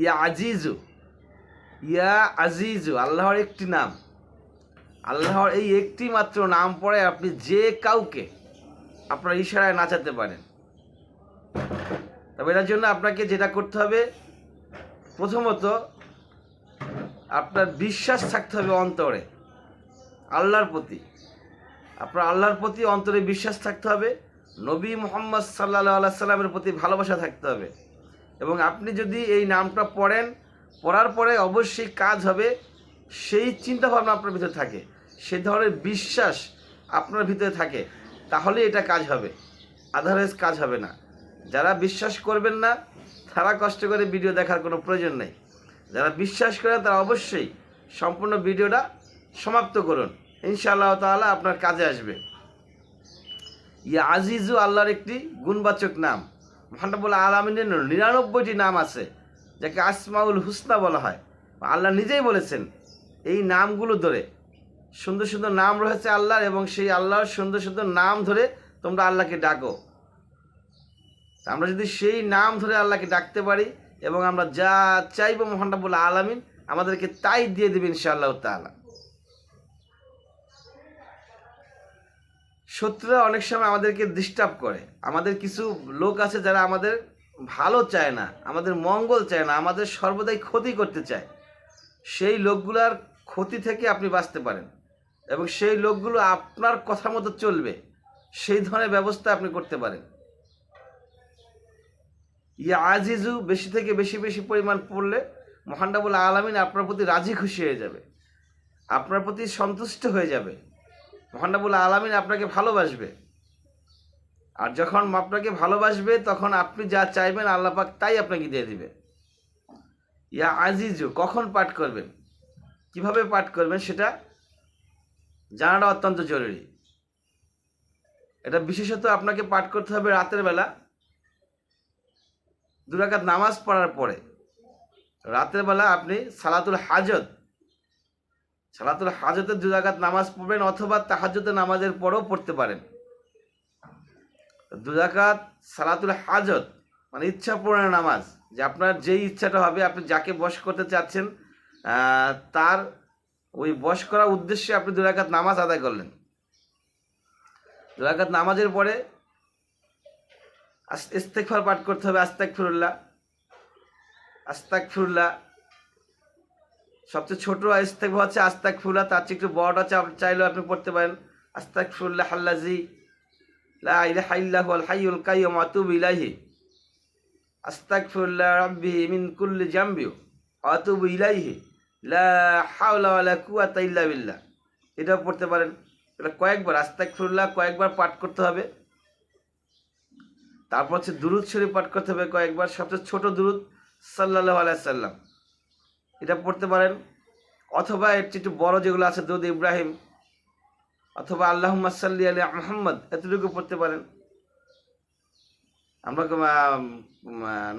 ইয়া আজিজু। ইয়া আজিজু, আল্লাহর একটি নাম। আল্লাহর এই একটি মাত্র নাম পড়ে আপনি যে কাউকে আপনার ইশারায় নাচাতে পারেন। তবে এটার জন্য আপনাকে যেটা করতে হবে, প্রথমত আপনার বিশ্বাস থাকতে হবে অন্তরে, আল্লাহর প্রতি। আপনার আল্লাহর প্রতি অন্তরে বিশ্বাস থাকতে হবে, নবী মোহাম্মদ সাল্লাহ আল্লাহ সাল্লামের প্রতি ভালোবাসা থাকতে হবে। এবং আপনি যদি এই নামটা পড়েন, পড়ার পরে অবশ্যই কাজ হবে, সেই চিন্তাভাবনা আপনার ভিতরে থাকে, সে ধরনের বিশ্বাস আপনার ভিতরে থাকে, তাহলে এটা কাজ হবে আদারওয়াইজ কাজ হবে না। যারা বিশ্বাস করবেন না, তারা কষ্ট করে ভিডিও দেখার কোনো প্রয়োজন নেই। যারা বিশ্বাস করেন তারা অবশ্যই সম্পূর্ণ ভিডিওটা সমাপ্ত করুন। ইনশাআল্লাহ তাআলা আপনার কাজে আসবে। ইয়া আজিজু আল্লাহর একটি গুণবাচক নাম। মহানবুল আলমিনের নিরানব্বইটি নাম আছে, যাকে আসমাউল হুসনা বলা হয়। আল্লাহ নিজেই বলেছেন, এই নামগুলো ধরে, সুন্দর সুন্দর নাম রয়েছে আল্লাহর এবং সেই আল্লাহর সুন্দর সুন্দর নাম ধরে তোমরা আল্লাহকে ডাকো। আমরা যদি সেই নাম ধরে আল্লাহকে ডাকতে পারি এবং আমরা যা চাইব মহানবুল আলমিন, আমাদেরকে তাই দিয়ে দেবে ইনশাআল্লাহ তাআলা। শত্রুরা অনেক সময় আমাদেরকে ডিস্টার্ব করে। আমাদের কিছু লোক আছে যারা আমাদের ভালো চায় না, আমাদের মঙ্গল চায় না, আমাদের সর্বদাই ক্ষতি করতে চায়। সেই লোকগুলার ক্ষতি থেকে আপনি বাঁচতে পারেন এবং সেই লোকগুলো আপনার কথা মতো চলবে। সেই ধরনের ব্যবস্থা আপনি করতে পারেন। ইয়া আজিজু বেশি থেকে বেশি বেশি পরিমাণ পড়লে মহানডাবুল আলমিন আপনার প্রতি রাজি খুশি হয়ে যাবে। আপনার প্রতি সন্তুষ্ট হয়ে যাবে। মহানবুল আলমিন আপনাকে ভালোবাসবে। আর যখন আপনাকে ভালোবাসবে, তখন আপনি যা চাইবেন আল্লাহ পাক তাই আপনাকে দিয়ে দিবে। ইয়া আজিজু, কখন পাঠ করবেন? কীভাবে পাঠ করবেন সেটা জানাটা অত্যন্ত জরুরি। এটা বিশেষত আপনাকে পাঠ করতে হবে রাতের বেলা। দুরাকাত নামাজ পড়ার পরে। রাতের বেলা আপনি সালাতুল হাজত সালাতুল হাজতের দু রাকাত নামাজ পড়বেন অথবা তাহাজতের নামাজের পরেও পড়তে পারেন। দু রাকাত সালাতুল হাজত মানে ইচ্ছা পূরণের নামাজ, যে আপনার যেই ইচ্ছাটা হবে, আপনি যাকে বশ করতে চাচ্ছেন তার ওই বশ করার উদ্দেশ্যে আপনি দু রাকাত নামাজ আদায় করলেন। দু রাকাত নামাজের পরে ইস্তেগফার পাঠ করতে হবে আস্তাক ফিরুল্লাহ আস্তাক ফিরুল্লাহ সবচেয়ে ছোট ইস্তেগফার হচ্ছে আস্তাক ফুল্লাহ তার চেয়ে একটু বড়টা চাইলেও আপনি পড়তে পারেন। আস্তাক ফুল্লাহ হাল্লাজি লা ইলাহা রাব্বি মিন কুল্লি জামবি ওয়া আতুবু ইলাইহি। লা হাওলা ইল্লা বিল্লাহ। এটাও পড়তে পারেন। এটা কয়েকবার আস্তাগফিরুল্লাহ কয়েকবার পাঠ করতে হবে। তারপর হচ্ছে দুরুদ শরীফ পাঠ করতে হবে কয়েকবার। সবচেয়ে ছোট দুরুদ সাল্লাল্লাহু আলাইহি সাল্লাম। এটা পড়তে পারেন। অথবা এর একটু বড় যেগুলো আছে দুধ ইব্রাহিম, অথবা আল্লাহ সাল্লি আলী মোহাম্মদ, এতটুকু পড়তে পারেন। আমরা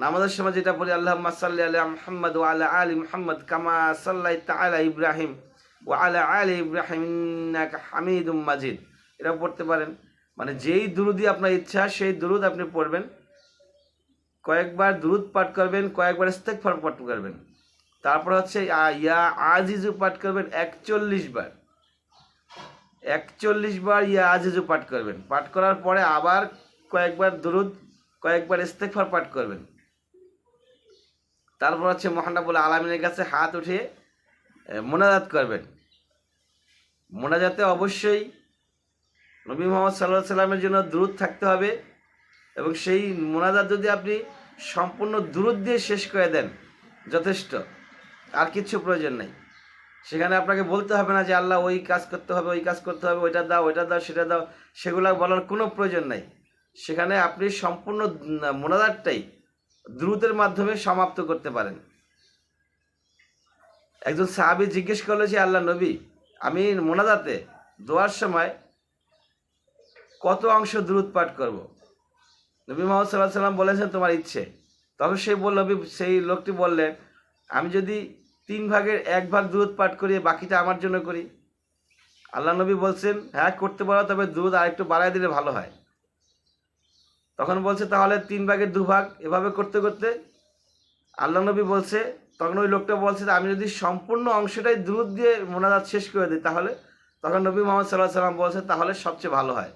নামাজের সময় যেটা পড়ি আল্লাহ সাল্লি আলী মোহাম্মদ ও আলা আলী মোহাম্মদ কামা সাল্লাই তালা ইব্রাহিম ও আলা আলী ইব্রাহিম হামিদ হামিদুম মাজিদ। এটা পড়তে পারেন। মানে যেই দুরুদি আপনার ইচ্ছা, সেই দুরুদ আপনি পড়বেন। কয়েকবার দুরুদ পাঠ করবেন, কয়েকবার ইস্তেগফার পাঠ করবেন। তারপর হচ্ছে ইয়া আজিজু পাঠ করবেন একচল্লিশ বার। একচল্লিশ বার ইয়া আজিজু পাঠ করবেন। পাঠ করার পরে আবার কয়েকবার দুরুদ কয়েকবার ইস্তেগফার পাঠ করবেন। তারপর হচ্ছে মহানাবুল আলমিনের কাছে হাত উঠিয়ে এ, মোনাজাত করবেন। মোনাজাতে অবশ্যই নবী মোহাম্মদ সাল্লাহ সাল্লামের জন্য দূরত থাকতে হবে এবং সেই মোনাজাত যদি আপনি সম্পূর্ণ দূরত দিয়ে শেষ করে দেন যথেষ্ট। আর কিচ্ছু প্রয়োজন নেই। সেখানে আপনাকে বলতে হবে না যে, আল্লাহ ওই কাজ করতে হবে, ওই কাজ করতে হবে, ওইটা দাও ওইটা দাও, সেটা দাও। সেগুলো বলার কোনো প্রয়োজন নেই। সেখানে আপনি সম্পূর্ণ মোনাজাতটাই দ্রুতের মাধ্যমে সমাপ্ত করতে পারেন। একজন সাহাবি জিজ্ঞেস করল যে, আল্লাহ নবী, আমি মোনাজাতে দোয়ার সময় কত অংশ দ্রুত পাঠ করব? নবী মোহাম্মদ সাল্লাহ সাল্লাম বলেছেন, তোমার ইচ্ছে। তখন সেই বলল, নবী, সেই লোকটি বললেন আমি যদি তিন ভাগের এক ভাগ দূরত পাঠ করি, বাকিটা আমার জন্য করি। আল্লাহ নবী বলছেন হ্যাঁ করতে পারো, তবে দূরত আরেকটু বাড়ায় দিলে ভালো হয়। তখন বলছে, তাহলে তিন ভাগের দু ভাগ এভাবে করতে করতে আল্লাহ নবী বলছে, তখন ওই লোকটা বলছে, আমি যদি সম্পূর্ণ অংশটাই দূর দিয়ে মোনাজাত শেষ করে দিই তাহলে? তখন নবী মোহাম্মদ সাল্লাহ সাল্লাম বলছে, তাহলে সবচেয়ে ভালো হয়।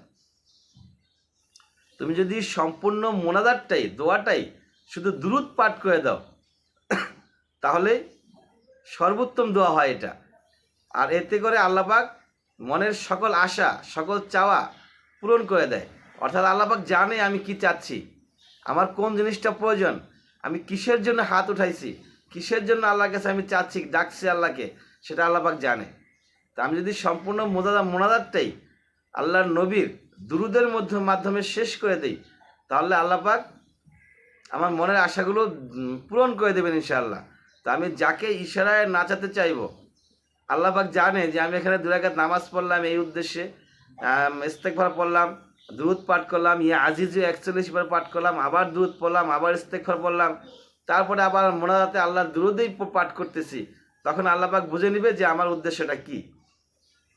তুমি যদি সম্পূর্ণ মোনাজাতটাই, দোয়াটাই শুধু দ্রুত পাঠ করে দাও তাহলে সর্বোত্তম দোয়া হয় এটা। আর এতে করে আল্লাপাক মনের সকল আশা, সকল চাওয়া পূরণ করে দেয়। অর্থাৎ আল্লাপাক জানে আমি কি চাচ্ছি, আমার কোন জিনিসটা প্রয়োজন, আমি কিসের জন্য হাত উঠাইছি, কিসের জন্য আল্লাহর কাছে আমি চাচ্ছি, ডাকছি আল্লাহকে, সেটা আল্লাপাক জানে। তা আমি যদি সম্পূর্ণ মোনাদা মোনাদারটাই আল্লাহর নবীর দুরুদের মধ্যে মাধ্যমে শেষ করে দিই, তাহলে আল্লাপাক আমার মনের আশাগুলো পূরণ করে দেবেন ইনশাআল্লাহ। তা আমি যাকে ইশারায় নাচাতে চাইব আল্লাহবাক জানে যে আমি এখানে দুরাকাত নামাজ পড়লাম এই উদ্দেশ্যে ইস্তেকভার পড়লাম দুধ পাঠ করলাম ইয়ে আজিজু একচল্লিশ বার পাঠ করলাম, আবার দুধ পড়লাম, আবার ইস্তেকভার পড়লাম, তারপরে আবার মোনাজাতে আল্লাহর দুরুদেই পাঠ করতেছি, তখন আল্লাহবাক বুঝে নিবে যে আমার উদ্দেশ্যটা কি।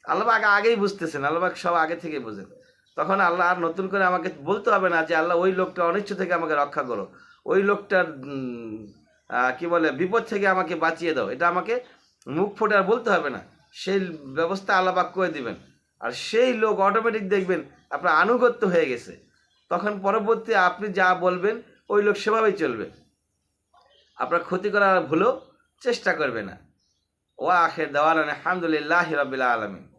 আল্লাহবাক আগেই বুঝতেছেন আল্লাহবাক সব আগে থেকে বোঝেন। তখন আল্লাহ আর নতুন করে আমাকে বলতে হবে না যে আল্লাহ ওই লোকটা অনিচ্ছ থেকে আমাকে রক্ষা করো। ওই লোকটার কি বলে, বিপদ থেকে আমাকে বাঁচিয়ে দাও। এটা আমাকে মুখ ফুটে আর বলতে হবে না। সেই ব্যবস্থা আল্লাহবাক করে দিবেন। আর সেই লোক অটোমেটিক দেখবেন আপনার আনুগত্য হয়ে গেছে। তখন পরবর্তী আপনি যা বলবেন, ওই লোক সেভাবেই চলবে। আপনার ক্ষতি করার ভুলেও চেষ্টা করবে না। ও আখের দেওয়ালান আলহামদুলিল্লাহ রবিল্লা আলমিন।